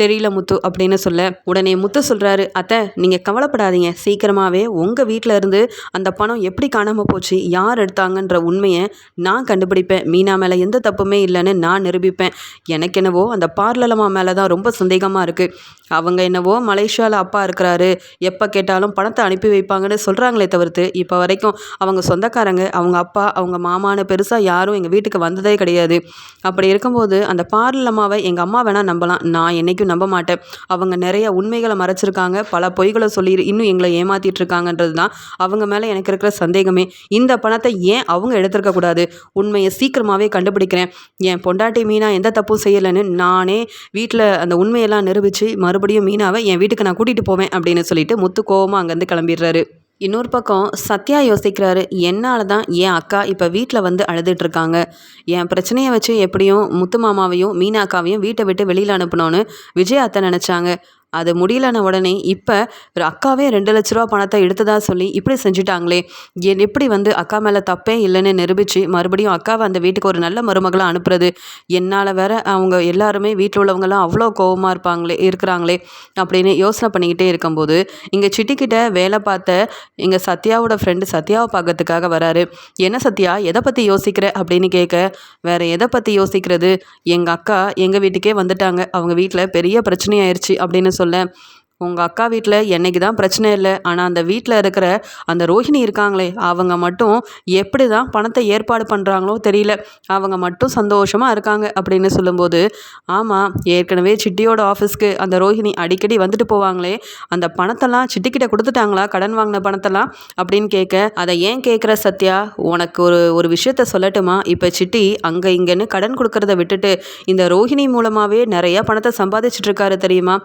தெரியல முத்து அப்படின்னு சொல்ல உடனே முத்து சொல்கிறாரு அத்தை நீங்கள் கவலைப்படாதீங்க. சீக்கிரமாகவே உங்கள் வீட்டில் இருந்து அந்த பணம் எப்படி காணாமல் போச்சு? யார் எடுத்தாங்கன்ற உண்மையை நான் கண்டுபிடிப்பேன். மீனா மேலே எந்த தப்புமே இல்லைன்னு நான் நிரூபிப்பேன். எனக்கு என்னவோ அந்த பார்லரில் பார்லமா மேலே தான் ரொம்ப சந்தேகமாக இருக்குது அவங்க என்னவோ மலேசியாவில் அப்பா இருக்கிறாரு. எப்போ கேட்டாலும் பணத்தை அனுப்பி வைப்பாங்கன்னு சொல்கிறாங்களே தவிர்த்து இப்போ வரைக்கும் அவங்க சொந்தக்காரங்க அவங்க அப்பா அவங்க மாமான்னு பெருசாக யாரும் எங்கள் வீட்டுக்கு வந்ததே கிடையாது. அப்படி இருக்கும்போது அந்த பார்லமாவை எங்கள் அம்மா வேணால் நம்பலாம். நான் என்றைக்கும் நம்ப மாட்டேன். அவங்க நிறைய உண்மைகளை மறைச்சிருக்காங்க. பல பொய்களை சொல்லி இன்னும் எங்களை ஏமாற்றிட்டு இருக்காங்கன்றது தான் அவங்க மேலே எனக்கு இருக்கிற சந்தேகமே. இந்த பணத்தை ஏன் அவங்க எடுத்திருக்கக்கூடாது உண்மையை சீக்கிரமாகவே கண்டுபிடிக்கிறேன். என் பொண்டாட்டி மீனா எந்த தப்பும் செய்யலைன்னு நானே வீட்டில் அந்த உண்மையெல்லாம் நிரூபித்து மறுபடியும் மீனாவை என் வீட்டுக்கு நான் கூட்டிகிட்டு போவேன் அப்படின்னு சொல்லிட்டு முத்து கோவமாக அங்கேருந்து கிளம்பிடுறாரு. இன்னொரு பக்கம் சத்யா யோசிக்கிறாரு என்னால் தான் என் அக்கா இப்போ வீட்டில் வந்து அழுதுட்டுருக்காங்க. என் பிரச்சனையை வச்சு எப்படியும் முத்து மாமாவையும் மீனா அக்காவையும் வீட்டை விட்டு வெளியில் அனுப்பணும்னு விஜய் அத்தை நினச்சாங்க. அது முடியலன உடனே இப்போ ஒரு அக்காவே ரெண்டு லட்ச ரூபா பணத்தை எடுத்ததா சொல்லி இப்படி செஞ்சுட்டாங்களே. என் எப்படி வந்து அக்கா மேலே தப்பே இல்லைன்னு நிரூபித்து மறுபடியும் அக்காவை அந்த வீட்டுக்கு ஒரு நல்ல மருமகளாக அனுப்புறது? என்னால் வேற அவங்க எல்லாருமே வீட்டில் உள்ளவங்கலாம் அவ்வளோ கோவமாக இருப்பாங்களே இருக்கிறாங்களே அப்படின்னு யோசனை பண்ணிக்கிட்டே இருக்கும்போது இங்கே சிட்டிக்கிட்ட வேலை பார்த்த இங்கே சத்யாவோட ஃப்ரெண்டு சத்யாவை பார்க்கறதுக்காக வராரு. என்ன சத்யா எதை பற்றி யோசிக்கிற? அப்படின்னு கேட்க வேற எதை பற்றி யோசிக்கிறது? எங்கள் அக்கா எங்கள் வீட்டுக்கே வந்துட்டாங்க. அவங்க வீட்டில் பெரிய பிரச்சனையாயிருச்சு அப்படின்னு சொல்லி சொல்ல உங்கள் அக்கா வீட்டில் என்னைக்கு தான் பிரச்சனை இல்லை. ஆனால் அந்த வீட்டில் இருக்கிற அந்த ரோஹிணி இருக்காங்களே அவங்க மட்டும் எப்படி தான் பணத்தை ஏற்பாடு பண்ணுறாங்களோ தெரியல. அவங்க மட்டும் சந்தோஷமாக இருக்காங்க அப்படின்னு சொல்லும்போது ஆமாம் ஏற்கனவே சிட்டியோட ஆஃபீஸ்க்கு அந்த ரோஹிணி அடிக்கடி வந்துட்டு போவாங்களே அந்த பணத்தெல்லாம் சிட்டிக்கிட்ட கொடுத்துட்டாங்களா? கடன் வாங்கின பணத்தெல்லாம்? அப்படின்னு கேட்க அதை ஏன் கேட்குற சத்யா உனக்கு ஒரு ஒரு விஷயத்த சொல்லட்டுமா? இப்போ சிட்டி அங்கே இங்கேன்னு கடன் கொடுக்கறத விட்டுட்டு இந்த ரோஹிணி மூலமாகவே நிறையா பணத்தை சம்பாதிச்சிட்ருக்காரு தெரியுமா?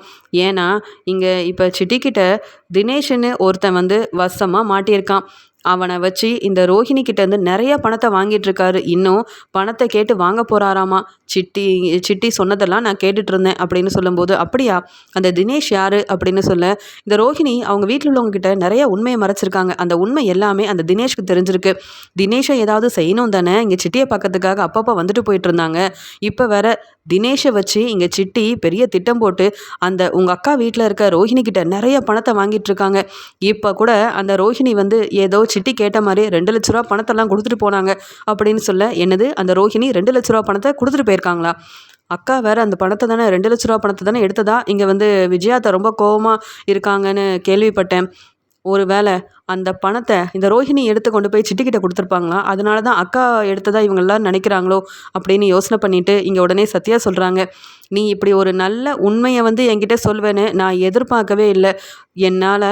ஏன்னா இங்கே இப்போ சிட்டிக்கிட்ட தினேஷ்னு ஒருத்தன் வந்து வசமாக மாட்டியிருக்கான். அவனை வச்சு இந்த ரோஹிணி கிட்டேருந்து நிறைய பணத்தை வாங்கிட்டு இருக்காரு. இன்னும் பணத்தை கேட்டு வாங்க போகிறாராமா சிட்டி சிட்டி சொன்னதெல்லாம் நான் கேட்டுட்டு இருந்தேன் அப்படின்னு சொல்லும்போது அப்படியா? அந்த தினேஷ் யார்? அப்படின்னு சொல்ல இந்த ரோஹிணி அவங்க வீட்டில் உள்ளவங்க கிட்ட நிறைய உண்மையை மறைச்சிருக்காங்க. அந்த உண்மை எல்லாமே அந்த தினேஷ்க்கு தெரிஞ்சிருக்கு. தினேஷை ஏதாவது செய்யணும் தானே? இங்கே சிட்டியை பார்க்கறதுக்காக அப்பப்போ வந்துட்டு போயிட்டு இருந்தாங்க. இப்போ வேற தினேஷை வச்சு இங்கே சிட்டி பெரிய திட்டம் போட்டு அந்த உங்கள் அக்கா வீட்டில் இருக்க ரோஹிணி கிட்ட நிறைய பணத்தை வாங்கிட்டு இருக்காங்க. இப்போ கூட அந்த ரோஹிணி வந்து ஏதோ சிட்டி கேட்ட மாதிரி ரெண்டு லட்ச ரூபா பணத்தெல்லாம் கொடுத்துட்டு போனாங்க அப்படின்னு சொல்ல என்னது அந்த ரோஹிணி ரெண்டு லட்ச ரூபா பணத்தை கொடுத்துட்டு போயிருக்காங்களா? அக்கா வேற அந்த பணத்தை தானே ரெண்டு லட்ச ரூபா பணத்தை தானே எடுத்ததா? இங்கே வந்து விஜயாத்தை ரொம்ப கோவமாக இருக்காங்கன்னு கேள்விப்பட்டேன். ஒரு வேளை அந்த பணத்தை இந்த ரோஹிணி எடுத்து கொண்டு போய் சிட்டிக்கிட்ட கொடுத்துருப்பாங்களா? அதனால தான் அக்கா எடுத்ததாக இவங்கெல்லாம் நினைக்கிறாங்களோ அப்படின்னு யோசனை பண்ணிவிட்டு இங்கே உடனே சத்யா சொல்கிறாங்க நீ இப்படி ஒரு நல்ல உண்மையை வந்து என்கிட்ட சொல்வேன்னு நான் எதிர்பார்க்கவே இல்லை. என்னால்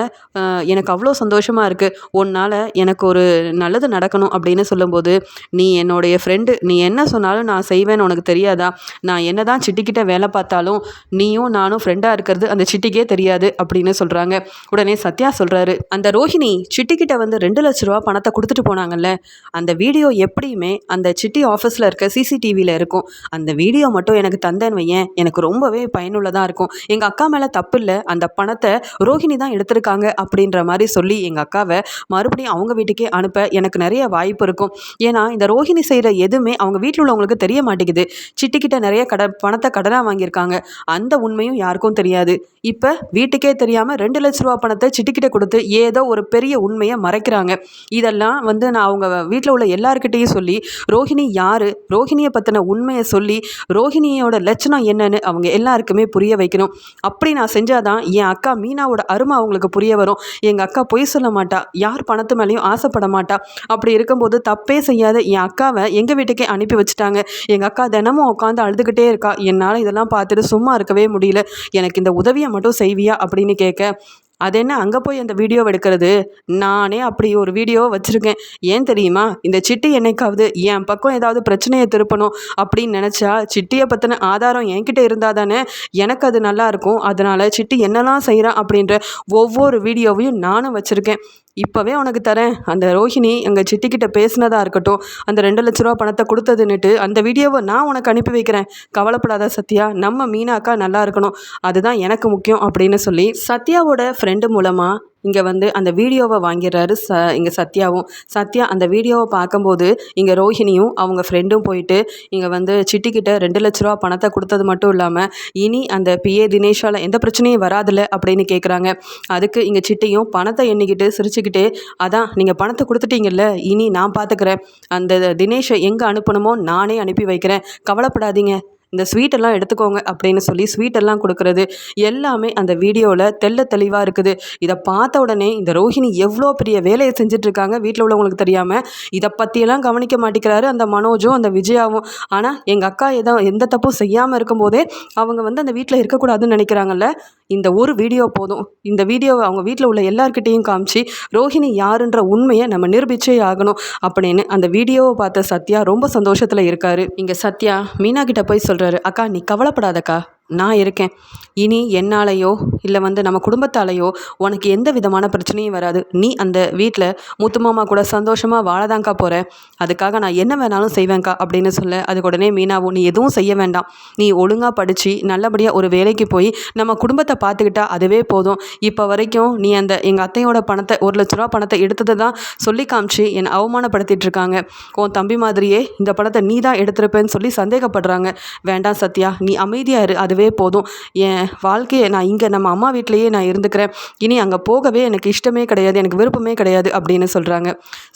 எனக்கு அவ்வளோ சந்தோஷமாக இருக்குது உன்னால் எனக்கு ஒரு நல்லது நடக்கணும். அப்படின்னு சொல்லும்போது நீ என்னுடைய ஃப்ரெண்டு நீ என்ன சொன்னாலும் நான் செய்வேன்னு உனக்கு தெரியாதா? நான் என்ன தான் சிட்டிக்கிட்ட வேலை பார்த்தாலும் நீயும் நானும் ஃப்ரெண்டாக இருக்கிறது அந்த சிட்டிக்கே தெரியாது. அப்படின்னு சொல்கிறாங்க உடனே சத்யா சொல்கிறாரு அந்த ரோஹிணி சிட்டிக்கிட்ட வந்து ரெண்டு லட்ச ரூபா பணத்தை கொடுத்துட்டு போனாங்கல்ல அந்த வீடியோ எப்படியுமே அந்த சிட்டி ஆஃபீஸில் இருக்க சிசிடிவியில் இருக்கும். அந்த வீடியோ மட்டும் எனக்கு தந்தேன்னு வையேன். எனக்கு ரொம்பவே பயனுள்ளதாக இருக்கும். எங்கள் அக்கா மேலே தப்பு இல்லை. அந்த பணத்தை ரோஹிணி தான் எடுத்திருக்காங்க அப்படின்ற மாதிரி சொல்லி எங்கள் அக்காவை மறுபடியும் அவங்க வீட்டுக்கே அனுப்ப எனக்கு நிறைய வாய்ப்பு இருக்கும். ஏன்னா இந்த ரோஹிணி செய்கிற எதுவுமே அவங்க வீட்டில் உள்ளவங்களுக்கு தெரிய மாட்டேங்குது. சிட்டிக்கிட்ட நிறைய கட பணத்தை கடனாக வாங்கியிருக்காங்க. அந்த உண்மையும் யாருக்கும் தெரியாது. இப்போ வீட்டுக்கே தெரியாமல் ரெண்டு லட்ச ரூபா பணத்தை சிட்டிக்கிட்ட கொடுத்து ஏதோ ஒரு பெரிய உண்மையை மறைக்கிறாங்க. இதெல்லாம் வந்து நான் அவங்க வீட்டில் உள்ள எல்லாருக்கிட்டேயும் சொல்லி ரோஹிணி யார்? ரோஹிணியை பற்றின உண்மையை சொல்லி ரோஹிணியோட லட்சணம் என்னன்னு அவங்க எல்லாருக்குமே புரிய வைக்கணும். அப்படி நான் செஞ்சாதான் என் அக்கா மீனாவோட அருமை அவங்களுக்கு புரிய வரும். எங்கள் அக்கா பொய் சொல்ல மாட்டா. யார் பணத்து மேலேயும் ஆசைப்பட மாட்டா. அப்படி இருக்கும்போது தப்பே செய்யாத என் அக்காவை எங்கள் வீட்டுக்கே அனுப்பி வச்சுட்டாங்க. எங்கள் அக்கா தினமும் உட்காந்து அழுதுகிட்டே இருக்கா. என்னால் இதெல்லாம் பார்த்துட்டு சும்மா இருக்கவே முடியல. எனக்கு இந்த உதவியை மட்டும் செய்வியா அப்படின்னு கேட்க அது என்ன அங்கே போய் அந்த வீடியோவை எடுக்கிறது? நானே அப்படி ஒரு வீடியோவை வச்சுருக்கேன். ஏன் தெரியுமா? இந்த சிட்டி என்னைக்காவது என் பக்கம் ஏதாவது பிரச்சனையை திருப்பணும் அப்படின்னு நினச்சா சிட்டியை பற்றின ஆதாரம் என்கிட்ட இருந்தால் தானே எனக்கு அது நல்லாயிருக்கும் அதனால் சிட்டி என்னெல்லாம் செய்கிறான் அப்படின்ற ஒவ்வொரு வீடியோவையும் நானும் வச்சுருக்கேன். இப்போவே உனக்கு தரேன். அந்த ரோஹிணி எங்கள் சித்திக்கிட்ட பேசினதாக இருக்கட்டும் அந்த ரெண்டு லட்ச ரூபா பணத்தை கொடுத்ததுன்னுட்டு அந்த வீடியோவை நான் உனக்கு அனுப்பி வைக்கிறேன். கவலைப்படாத சத்யா நம்ம மீனாக்கா நல்லா இருக்கணும். அதுதான் எனக்கு முக்கியம் அப்படின்னு சொல்லி சத்யாவோட ஃப்ரெண்டு மூலமாக இங்கே வந்து அந்த வீடியோவை வாங்கிடுறாரு ச இங்கே சத்யாவும். சத்யா அந்த வீடியோவை பார்க்கும்போது இங்கே ரோஹிணியும் அவங்க ஃப்ரெண்டும் போயிட்டு இங்கே வந்து சிட்டிக்கிட்ட ரெண்டு லட்ச ரூபா பணத்தை கொடுத்தது மட்டும் இல்லாமல் இனி அந்த பிஏ தினேஷால் எந்த பிரச்சனையும் வராதில்ல அப்படின்னு கேட்குறாங்க அதுக்கு இங்கே சிட்டியும் பணத்தை எண்ணிக்கிட்டு சிரிச்சுக்கிட்டே அதான் நீங்கள் பணத்தை கொடுத்துட்டீங்கல்ல இனி நான் பார்த்துக்கிறேன் அந்த தினேஷை எங்கே அனுப்பணுமோ நானே அனுப்பி வைக்கிறேன். கவலைப்படாதீங்க. இந்த ஸ்வீட்டெல்லாம் எடுத்துக்கோங்க அப்படின்னு சொல்லி ஸ்வீட்டெல்லாம் கொடுக்குறது எல்லாமே அந்த வீடியோவில் தெள்ள தெளிவாக இருக்குது. இதை பார்த்த உடனே இந்த ரோஹிணி எவ்வளோ பெரிய வேலையை செஞ்சிட்ருக்காங்க வீட்டில் உள்ளவங்களுக்கு தெரியாமல் இதை பற்றியெல்லாம் கவனிக்க மாட்டேங்கிறாரு அந்த மனோஜும் அந்த விஜயாவும். ஆனால் எங்கள் அக்கா எதோ எந்த தப்பும் செய்யாமல் இருக்கும்போதே அவங்க வந்து அந்த வீட்டில் இருக்கக்கூடாதுன்னு நினைக்கிறாங்கல்ல. இந்த ஒரு வீடியோ போதும். இந்த வீடியோவை அவங்க வீட்டில் உள்ள எல்லார்கிட்டேயும் காமிச்சு ரோஹிணி யாருன்ற உண்மையை நம்ம நிரூபிச்சே ஆகணும். அப்படின்னு அந்த வீடியோவை பார்த்த சத்யா ரொம்ப சந்தோஷத்தில் இருக்காரு. இங்கே சத்யா மீனா கிட்ட போய் சொல்கிறாரு அக்கா நீ கவலைப்படாதக்கா. நான் இருக்கேன். இனி என்னாலேயோ இல்லை வந்து நம்ம குடும்பத்தாலேயோ உனக்கு எந்த விதமான பிரச்சனையும் வராது. நீ அந்த வீட்டில் முத்து மாமா கூட சந்தோஷமாக வாழதாங்க்கா போகிற அதுக்காக நான் என்ன வேணாலும் செய்வேங்க்கா அப்படின்னு சொல்ல அதுக்கு உடனே மீனாவும் நீ எதுவும் செய்ய வேண்டாம். நீ ஒழுங்காக படித்து நல்லபடியாக ஒரு வேலைக்கு போய் நம்ம குடும்பத்தை பார்த்துக்கிட்டா அதுவே போதும். இப்போ வரைக்கும் நீ அந்த எங்கள் அத்தையோட பணத்தை ஒரு லட்ச ரூபா பணத்தை எடுத்ததை தான் சொல்லி காமிச்சு என்னை அவமானப்படுத்திட்டு இருக்காங்க. உன் தம்பி மாதிரியே இந்த பணத்தை நீ தான் எடுத்திருப்பேன்னு சொல்லி சந்தேகப்படுறாங்க. வேண்டாம் சத்யா நீ அமைதியாக இரு. அதுவே போதும். என் வாழ்க்கையை நான் இங்கே நம்ம அம்மா வீட்லேயே நான் இருந்துக்கிறேன். இனி அங்கே போகவே எனக்கு இஷ்டமே கிடையாது எனக்கு விருப்பமே கிடையாது அப்படின்னு சொல்கிறாங்க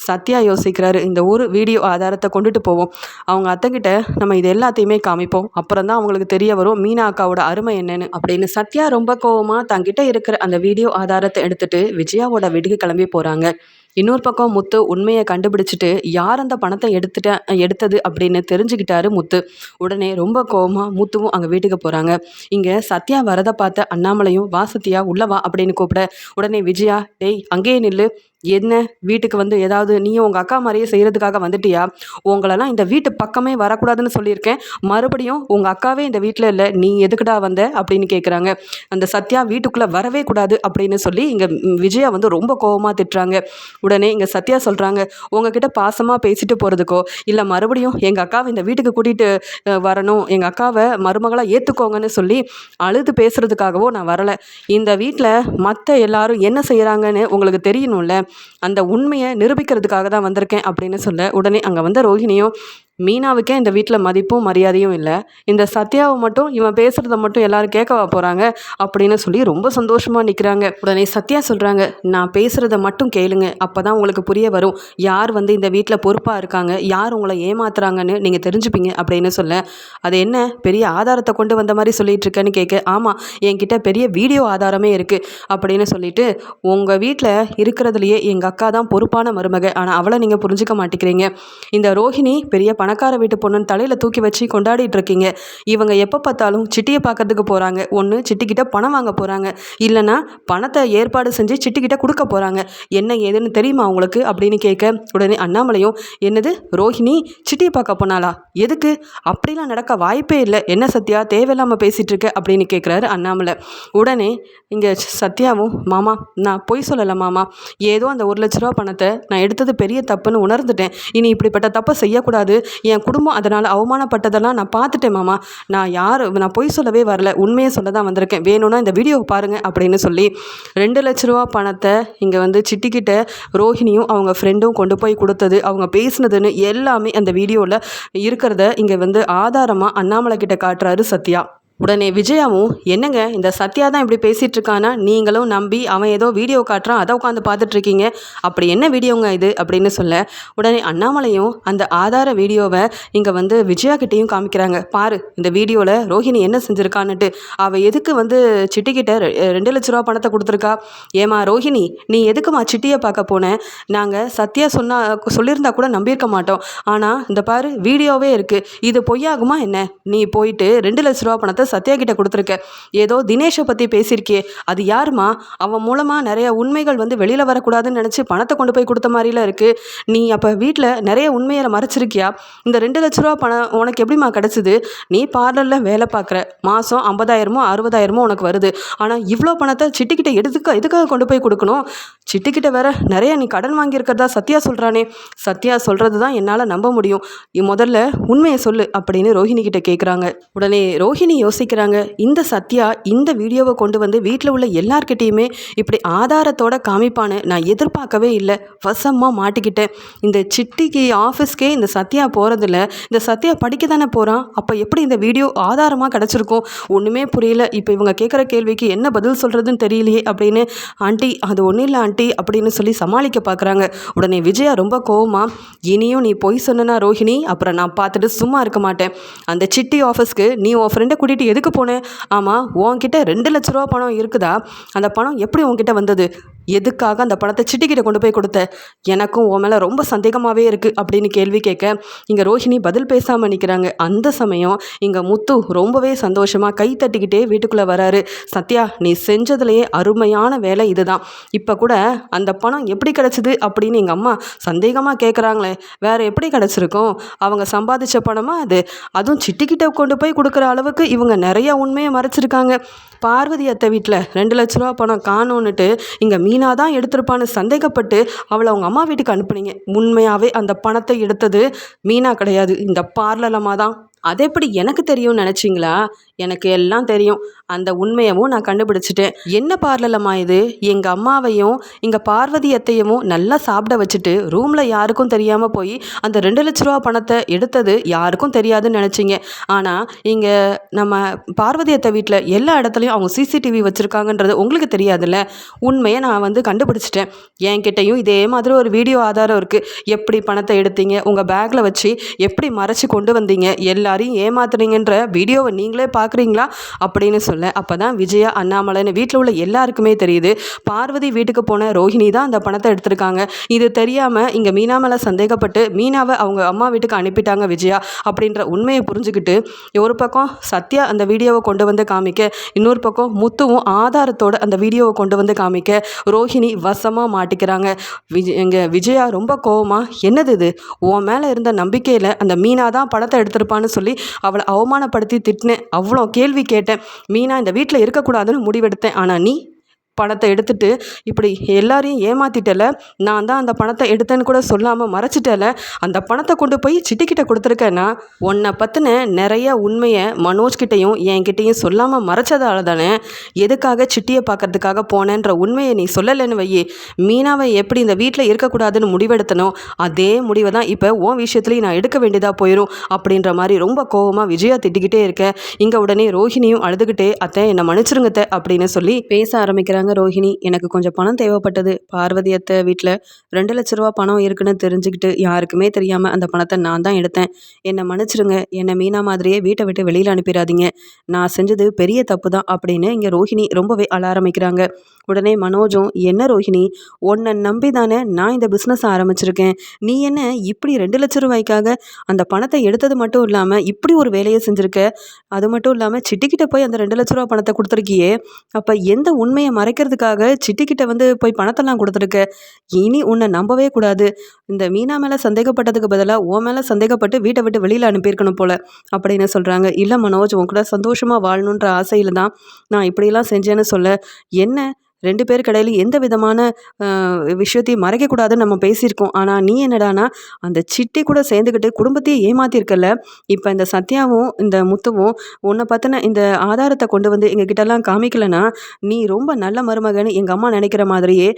சத்யா யோசிக்கிறாரு இந்த ஒரு வீடியோ ஆதாரத்தை கொண்டுட்டு போவோம். அவங்க அத்தைக்கிட்ட நம்ம இது எல்லாத்தையுமே காமிப்போம். அப்புறம் தான் அவங்களுக்கு தெரிய வரும் மீனா அக்காவோட அருமை என்னன்னு அப்படின்னு. சத்யா ரொம்ப கோவமாக தங்கிட்ட இருக்கிற அந்த வீடியோ ஆதாரத்தை எடுத்துட்டு விஜயாவோட வீட்டுக்கு கிளம்பி போகிறாங்க இன்னொரு பக்கம் முத்து உண்மையை கண்டுபிடிச்சிட்டு யார் அந்த பணத்தை எடுத்துட்ட எடுத்தது? அப்படின்னு தெரிஞ்சுக்கிட்டாரு முத்து. உடனே ரொம்ப கோவமாக முத்துவும் அங்கே வீட்டுக்கு போகிறாங்க இங்கே சத்யா வரதை பார்த்த அண்ணாமலையும் வா சத்யா வா அப்படின்னு கூப்பிட உடனே விஜயா டேய் அங்கேயே நில்லு. என்ன? வீட்டுக்கு வந்து ஏதாவது நீயும் உங்கள் அக்கா மாதிரியே செய்கிறதுக்காக வந்துட்டியா? உங்களெல்லாம் இந்த வீட்டு பக்கமே வரக்கூடாதுன்னு சொல்லியிருக்கேன். மறுபடியும் உங்கள் அக்காவே இந்த வீட்டில் இல்லை நீ எதுக்குடா வந்த? அப்படின்னு கேட்குறாங்க அந்த சத்யா வீட்டுக்குள்ளே வரவே கூடாது அப்படின்னு சொல்லி இங்கே விஜயா வந்து ரொம்ப கோபமாக திட்டுறாங்க. உடனே இங்கே சத்யா சொல்கிறாங்க உங்ககிட்ட பாசமாக பேசிட்டு போகிறதுக்கோ இல்லை மறுபடியும் எங்கள் அக்காவை இந்த வீட்டுக்கு கூட்டிகிட்டு வரணும். எங்கள் அக்காவை மருமகளாக ஏற்றுக்கோங்கன்னு சொல்லி அழுது பேசுகிறதுக்காகவோ நான் வரலை. இந்த வீட்டில் மற்ற எல்லாரும் என்ன செய்கிறாங்கன்னு உங்களுக்கு தெரியணும்ல? அந்த உண்மையை நிரூபிக்கிறதுக்காக தான் வந்திருக்கேன் அப்படின்னு சொல்ல உடனே அங்கே வந்த ரோஹிணியும் மீனாவுக்கே இந்த வீட்டில் மதிப்பும் மரியாதையும் இல்லை. இந்த சத்யாவை மட்டும் இவன் பேசுகிறத மட்டும் எல்லாரும் கேட்கவா போகிறாங்க அப்படின்னு சொல்லி ரொம்ப சந்தோஷமாக நிற்கிறாங்க உடனே சத்யா சொல்கிறாங்க நான் பேசுகிறத மட்டும் கேளுங்க. அப்போ தான் உங்களுக்கு புரிய வரும். யார் வந்து இந்த வீட்டில் பொறுப்பாக இருக்காங்க? யார் உங்களை ஏமாத்துறாங்கன்னு நீங்கள் தெரிஞ்சுப்பீங்க. அப்படின்னு சொல்ல அது என்ன? பெரிய ஆதாரத்தை கொண்டு வந்த மாதிரி சொல்லிட்டு இருக்கேன்னு கேட்க ஆமாம் என்கிட்ட பெரிய வீடியோ ஆதாரமே இருக்குது அப்படின்னு சொல்லிட்டு உங்கள் வீட்டில் இருக்கிறதுலையே எங்கள் அக்கா தான் பொறுப்பான மருமக. ஆனால் அவளை நீங்கள் புரிஞ்சுக்க மாட்டேங்கிறீங்க. இந்த ரோஹிணி பெரிய பணக்கார வீட்டு பொண்ணுன்னு தலையில் தூக்கி வச்சு கொண்டாடிட்டு இருக்கீங்க. இவங்க எப்போ பார்த்தாலும் சிட்டியை பார்க்கறதுக்கு போகிறாங்க ஒன்று சிட்டிக்கிட்ட பணம் வாங்க போகிறாங்க இல்லைன்னா பணத்தை ஏற்பாடு செஞ்சு சிட்டிக்கிட்ட கொடுக்க போகிறாங்க என்ன ஏதுன்னு தெரியுமா உங்களுக்கு? அப்படின்னு கேட்க உடனே அண்ணாமலையும் என்னது ரோஹிணி சிட்டியை பார்க்க போனாளா? எதுக்கு? அப்படிலாம் நடக்க வாய்ப்பே இல்லை. என்ன சத்யா தேவையில்லாமல் பேசிகிட்டு இருக்க? அப்படின்னு கேட்குறாரு அண்ணாமலை. உடனே இங்கே சத்யாவும் மாமா நான் பொய் சொல்லலை மாமா. ஏதோ அந்த ஒரு லட்ச ரூபா பணத்தை நான் எடுத்தது பெரிய தப்புன்னு உணர்ந்துட்டேன். இனி இப்படிப்பட்ட தப்பை செய்யக்கூடாது. என் குடும்பம் அதனால் அவமானப்பட்டதெல்லாம் நான் பார்த்துட்டேன் மாமா. நான் யார் நான் பொய் சொல்லவே வரல. உண்மையை சொல்ல தான் வந்திருக்கேன். வேணும்னா இந்த வீடியோவை பாருங்கள் அப்படின்னு சொல்லி ரெண்டு லட்ச ரூபா பணத்தை இங்கே வந்து சிட்டிக்கிட்ட ரோஹிணியும் அவங்க ஃப்ரெண்டும் கொண்டு போய் கொடுத்தது. அவங்க பேசுனதுன்னு எல்லாமே அந்த வீடியோவில் இருக்கிறத இங்கே வந்து ஆதாரமாக அண்ணாமலை கிட்ட காட்டுறாரு சத்யா. உடனே விஜயாவும் என்னங்க இந்த சத்யா தான் இப்படி பேசிகிட்டு இருக்கானா நீங்களும் நம்பி அவன் ஏதோ வீடியோ காட்டுறான் அதை உட்காந்து பார்த்துட்ருக்கீங்க அப்படி என்ன வீடியோங்க இது? அப்படின்னு சொல்ல உடனே அண்ணாமலையும் அந்த ஆதார வீடியோவை இங்கே வந்து விஜயா கிட்டேயும் காமிக்கிறாங்க. பாரு இந்த வீடியோவில் ரோஹிணி என்ன செஞ்சுருக்கான்னுட்டு அவள் எதுக்கு வந்து சிட்டிக்கிட்ட ரெண்டு லட்ச ரூபா பணத்தை கொடுத்துருக்கா? ஏமா ரோஹிணி நீ எதுக்குமா சிட்டியை பார்க்க போனேன் நாங்கள் சத்யா சொன்னா சொல்லியிருந்தா கூட நம்பியிருக்க மாட்டோம். ஆனால் இந்த பாரு வீடியோவே இருக்குது இது பொய்யாகுமா என்ன? நீ போயிட்டு ரெண்டு லட்ச ரூபா பணத்தை சத்யா கிட்ட கொடுத்துருக்க. ஏதோ தினேஷை பற்றி பேசியிருக்கியே. அது யாருமா அவன் மூலமாக நிறைய உண்மைகள் வந்து வெளியில் வரக்கூடாதுன்னு நினச்சி பணத்தை கொண்டு போய் கொடுத்த மாதிரிலாம் இருக்குது நீ அப்போ வீட்டில் நிறைய உண்மையை மறைச்சிருக்கியா? இந்த ரெண்டு லட்ச ரூபா பணம் உனக்கு எப்படிமா கிடச்சிது? நீ பார்லரில் வேலை பார்க்குற. மாதம் ஐம்பதாயிரமோ அறுபதாயிரமோ உனக்கு வருது. ஆனால் இவ்வளோ பணத்தை சிட்டிக்கிட்ட எதுக்கு எதுக்காக கொண்டு போய் கொடுக்கணும்? சிட்டிக்கிட்ட வேற நிறைய நீ கடன் வாங்கியிருக்கிறதா சத்யா சொல்கிறானே சத்யா சொல்கிறது தான் என்னால் நம்ப முடியும். முதல்ல உண்மையை சொல்லு அப்படின்னு ரோஹிணி கிட்ட கேட்குறாங்க உடனே ரோஹிணி யோசிக்கிறாங்க இந்த சத்யா இந்த வீடியோவை கொண்டு வந்து வீட்டில் உள்ள எல்லார்கிட்டேயுமே இப்படி ஆதாரத்தோட காமிப்பான்னு நான் எதிர்பார்க்கவே இல்லை. வசமாக மாட்டிக்கிட்டேன். இந்த சிட்டிக்கு ஆஃபீஸ்க்கே இந்த சத்யா போகிறதில்ல இந்த சத்யா படிக்க தானே போகிறான் அப்போ எப்படி இந்த வீடியோ ஆதாரமாக கிடச்சிருக்கும்? ஒன்றுமே புரியல. இப்போ இவங்க கேட்குற கேள்விக்கு என்ன பதில் சொல்கிறதுன்னு தெரியலையே அப்படின்னு. ஆண்டி அது ஒன்றும் இல்லை ஆண்டி. போட்டி அப்படின்னு சொல்லி சமாளிக்க பார்க்குறாங்க. உடனே விஜயா ரொம்ப கோவமா இனியும் நீ பொய் சொன்னா ரோஹிணி? அப்புறம் நான் பார்த்துட்டு சும்மா இருக்க மாட்டேன். அந்த சிட்டி ஆஃபீஸ்க்கு நீ உன் ஃப்ரெண்டை கூட்டிகிட்டு எதுக்கு போனேன் ஆமாம் உன்கிட்ட ரெண்டு லட்ச ரூபா பணம் இருக்குதா? அந்த பணம் எப்படி உன்கிட்ட வந்தது? எதுக்காக அந்த பணத்தை சிட்டிக்கிட்ட கொண்டு போய் கொடுத்த? எனக்கும் உன் மேலே ரொம்ப சந்தேகமாகவே இருக்குது அப்படின்னு கேள்வி கேட்க இங்கே ரோஹிணி பதில் பேசாமல் நிற்கிறாங்க அந்த சமயம் இங்கே முத்து ரொம்பவே சந்தோஷமாக கை தட்டிக்கிட்டே வீட்டுக்குள்ளே வராரு. சத்யா நீ செஞ்சதுலேயே அருமையான வேலை இதுதான். இப்போ கூட அந்த பணம் எப்படி கிடச்சிது அப்படின்னு எங்கள் அம்மா சந்தேகமாக கேட்குறாங்களே வேறு எப்படி கிடச்சிருக்கும்? அவங்க சம்பாதிச்ச பணமா அது? அதுவும் சிட்டிக்கிட்ட கொண்டு போய் கொடுக்குற அளவுக்கு இவங்க நிறையா உண்மையை மறைச்சிருக்காங்க. பார்வதி அத்தை வீட்டில் ரெண்டு லட்ச ரூபா பணம் காணோன்னுட்டு இங்கே மீனா தான் எடுத்திருப்பான்னு சந்தேகப்பட்டு அவளை அவங்க அம்மா வீட்டுக்கு அனுப்புனீங்க. உண்மையாகவே அந்த பணத்தை எடுத்தது மீனா கிடையாது. இந்த பார்லலமாக தான் அது எப்படி எனக்கு தெரியும்னு நினச்சிங்களா? எனக்கு எல்லாம் தெரியும். அந்த உண்மையவும் நான் கண்டுபிடிச்சிட்டேன். என்ன பார்லலம்மா இது? எங்கள் அம்மாவையும் இங்கே பார்வதி அத்தையமும் நல்லா சாப்பிட வச்சுட்டு ரூமில் யாருக்கும் தெரியாமல் போய் அந்த ரெண்டு லட்ச ரூபா பணத்தை எடுத்தது யாருக்கும் தெரியாதுன்னு நினச்சிங்க. ஆனால் இங்கே நம்ம பார்வதி அத்தை வீட்டில் எல்லா இடத்துலையும் அவங்க சிசிடிவி வச்சுருக்காங்கன்றது உங்களுக்கு தெரியாதுல்ல? உண்மையை நான் வந்து கண்டுபிடிச்சிட்டேன். என்கிட்டையும் இதே மாதிரி ஒரு வீடியோ ஆதாரம் இருக்குது எப்படி பணத்தை எடுத்தீங்க? உங்கள் பேக்கில் வச்சு எப்படி மறைச்சி கொண்டு வந்தீங்க? எல்லாரையும் ஏமாத்துறீங்கன்ற வீடியோவை நீங்களே பார்க்குறீங்களா அப்படின்னு சொல்ல அப்போ தான் விஜயா அண்ணாமலைன்னு வீட்டில் உள்ள எல்லாருக்குமே தெரியுது. பார்வதி வீட்டுக்கு போன ரோஹிணி தான் அந்த பணத்தை எடுத்திருக்காங்க. இது தெரியாமல் இங்கே மீனா மேலே சந்தேகப்பட்டு மீனாவை அவங்க அம்மா வீட்டுக்கு அனுப்பிட்டாங்க விஜயா அப்படின்ற உண்மையை புரிஞ்சுக்கிட்டு ஒரு பக்கம் சத்யா அந்த வீடியோவை கொண்டு வந்து காமிக்க இன்னொரு பக்கம் முத்துவும் ஆதாரத்தோட அந்த வீடியோவை கொண்டு வந்து காமிக்க ரோஹிணி வசமாக மாட்டிக்கிறாங்க. விஜய் எங்கள் விஜயா ரொம்ப கோவமாக என்னது இது? உன் மேலே இருந்த நம்பிக்கையில் அந்த மீனா தான் படத்தை எடுத்திருப்பான்னு சொல்லி சொல்லி அவளை அவமானப்படுத்தி திட்டினேன். அவ்வளோ கேள்வி கேட்டேன். மீனா இந்த வீட்டில் இருக்கக்கூடாதுன்னு முடிவெடுத்தேன். ஆனால் நீ பணத்தை எடுத்துட்டு இப்படி எல்லாரையும் ஏமாத்திட்டல நான் தான் அந்த பணத்தை எடுத்தேன்னு கூட சொல்லாமல் மறைச்சிட்டல அந்த பணத்தை கொண்டு போய் சிட்டிக்கிட்ட கொடுத்துருக்கேன்னா உன்னை பற்றின நிறைய உண்மையை மனோஜ்கிட்டையும் என்கிட்டையும் சொல்லாமல் மறைச்சதால தானே எதுக்காக சிட்டியை பார்க்கறதுக்காக போனேன்ற உண்மையை நீ சொல்லலைன்னு வையே. மீனாவை எப்படி இந்த வீட்டில் இருக்கக்கூடாதுன்னு முடிவெடுத்தனோ அதே முடிவை தான் இப்போ உன் விஷயத்துலையும் நான் எடுக்க வேண்டியதாக போயிடும் அப்படின்ற மாதிரி ரொம்ப கோவமாக விஜயா திட்டிக்கிட்டே இருக்க. இங்கே உடனே ரோஹிணியும் அழுதுகிட்டே அத்தை என்னை மன்னிச்சிருங்கத்தை அப்படின்னு சொல்லி பேச ஆரம்பிக்கிறாங்க ரோஹிணி. எனக்கு கொஞ்சம் பணம் தேவைப்பட்டது. பார்வதியத்தை வீட்டில் ரெண்டு லட்ச ரூபா பணம் இருக்குன்னு தெரிஞ்சுக்கிட்டு யாருக்குமே தெரியாமல் அந்த பணத்தை நான் தான் எடுத்தேன். என்னை மன்னிச்சிருங்க. என்னை மீனா மாதிரியே வீட்டை விட்டு வெளியில் அனுப்பிடாதீங்க. நான் செஞ்சது பெரிய தப்பு தான் அப்படின்னு இங்கே ரோஹிணி ரொம்பவே அழ ஆரம்பிக்கிறாங்க. உடனே மனோஜும் என்ன ரோஹிணி உன்னை நம்பி தானே நான் இந்த பிஸ்னஸ் ஆரம்பிச்சிருக்கேன். நீ என்ன இப்படி ரெண்டு லட்ச ரூபாய்க்காக அந்த பணத்தை எடுத்தது மட்டும் இல்லாமல் இப்படி ஒரு வேலையை செஞ்சுருக்க? அது மட்டும் இல்லாமல் சிட்டிக்கிட்ட போய் அந்த ரெண்டு லட்ச ரூபா பணத்தை கொடுத்துருக்கியே. அப்போ எந்த உண்மையை மறைக்கிறதுக்காக சிட்டிக்கிட்ட வந்து போய் பணத்தெல்லாம் கொடுத்துருக்க? இனி உன்னை நம்பவே கூடாது. இந்த மீனா மேலே சந்தேகப்பட்டதுக்கு பதிலாக உன் மேலே சந்தேகப்பட்டு வீட்டை விட்டு வெளியில் அனுப்பியிருக்கணும் போல அப்படின்னு சொல்கிறாங்க இல்லை மனோஜ் உன் கூட சந்தோஷமாக வாழணுன்ற ஆசையில் தான் நான் இப்படியெல்லாம் செஞ்சேன்னு சொல்ல. என்ன? ரெண்டு பேருக்கு இடையில எந்த விதமான விஷயத்தையும் மறைக்கக்கூடாதுன்னு நம்ம பேசியிருக்கோம். ஆனால் நீ என்னடானா அந்த சிட்டி கூட சேர்ந்துக்கிட்டு குடும்பத்தையே ஏமாத்திருக்கல இப்போ இந்த சத்யாவும் இந்த முத்துவும் உன்னை பற்றின இந்த ஆதாரத்தை கொண்டு வந்து எங்ககிட்டலாம் காமிக்கலனா நீ ரொம்ப நல்ல மருமகன்னு எங்கள் அம்மா நினைக்கிற மாதிரியே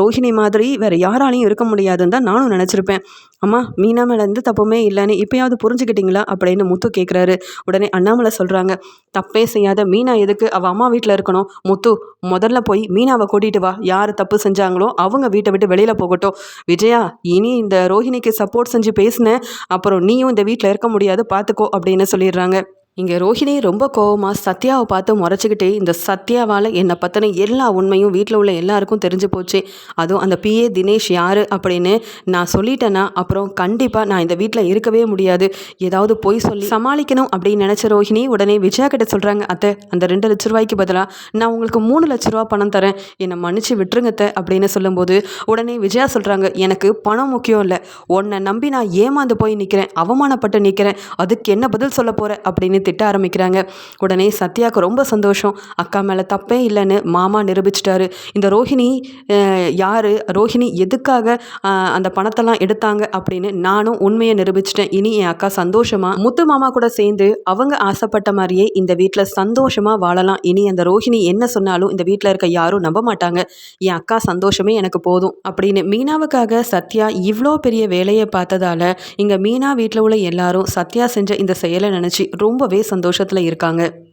ரோஹிணி மாதிரி வேறு யாராலையும் இருக்க முடியாதுன்னு தான் நானும் நினச்சிருப்பேன். அம்மா மீனா மேலே எந்த தப்புமே இல்லைன்னு இப்போயாவது புரிஞ்சுக்கிட்டீங்களா? அப்படின்னு முத்து கேட்குறாரு உடனே அண்ணாமலை சொல்கிறாங்க தப்பே செய்யாத மீனா எதுக்கு? அவள் அம்மா வீட்டில் இருக்கணும். முத்து முதல்ல போய் மீன் மீனாவை கூட்டிகிட்டு வா. யார் தப்பு செஞ்சாங்களோ அவங்க வீட்டை விட்டு வெளியில் போகட்டும். விஜயா இனி இந்த ரோஹிணிக்கு சப்போர்ட் செஞ்சு பேசினேன் அப்புறம் நீயும் இந்த வீட்டில் இருக்க முடியாது பார்த்துக்கோ அப்படின்னு சொல்லிடுறாங்க. இங்கே ரோஹிணி ரொம்ப கோவமாக சத்யாவை பார்த்து முறைச்சிக்கிட்டே இந்த சத்யாவால் என்னை பற்றின எல்லா உண்மையும் வீட்டில் உள்ள எல்லாருக்கும் தெரிஞ்சு போச்சு. அதுவும் அந்த பிஏ தினேஷ் யார் அப்படின்னு நான் சொல்லிட்டேன்னா அப்புறம் கண்டிப்பாக நான் இந்த வீட்டில் இருக்கவே முடியாது. ஏதாவது பொய் சொல்லி சமாளிக்கணும் அப்படின்னு நினச்ச ரோஹிணி உடனே விஜயா கிட்ட சொல்கிறாங்க அத்தை அந்த ரெண்டு லட்ச ரூபாய்க்கு பதிலாக நான் உங்களுக்கு மூணு லட்ச ரூபா பணம் தரேன். என்னை மன்னிச்சு விட்டுருங்க அத்தை அப்படின்னு சொல்லும்போது உடனே விஜயா சொல்கிறாங்க எனக்கு பணம் முக்கியம் இல்லை. உன்னை நம்பி நான் ஏமாந்து போய் நிற்கிறேன் அவமானப்பட்டு நிற்கிறேன் அதுக்கு என்ன பதில் சொல்ல போகிற அப்படின்னு திட்ட ஆரம்பிக்கிறாங்க. உடனே சத்யாவுக்கு ரொம்ப சந்தோஷம். அக்கா மேலே தப்பே இல்லைன்னு மாமா நிரூபிச்சிட்டாரு. இந்த ரோஹிணி யார்? ரோஹிணி எதுக்காக அந்த பணத்தெல்லாம் எடுத்தாங்க அப்படின்னு நானும் உண்மையை நிரூபிச்சிட்டேன். இனி என் அக்கா சந்தோஷமா? முத்து மாமா கூட சேர்ந்து அவங்க ஆசைப்பட்ட மாதிரியே இந்த வீட்டில் சந்தோஷமாக வாழலாம். இனி அந்த ரோஹிணி என்ன சொன்னாலும் இந்த வீட்டில் இருக்க யாரும் நம்ப மாட்டாங்க. என் அக்கா சந்தோஷமே எனக்கு போதும் அப்படின்னு மீனாவுக்காக சத்யா இவ்வளோ பெரிய வேலையை பார்த்ததால இங்கே மீனா வீட்டில் உள்ள எல்லாரும் சத்யா செஞ்ச இந்த செயலை நினச்சி ரொம்பவே சந்தோஷத்தில் இருக்காங்க.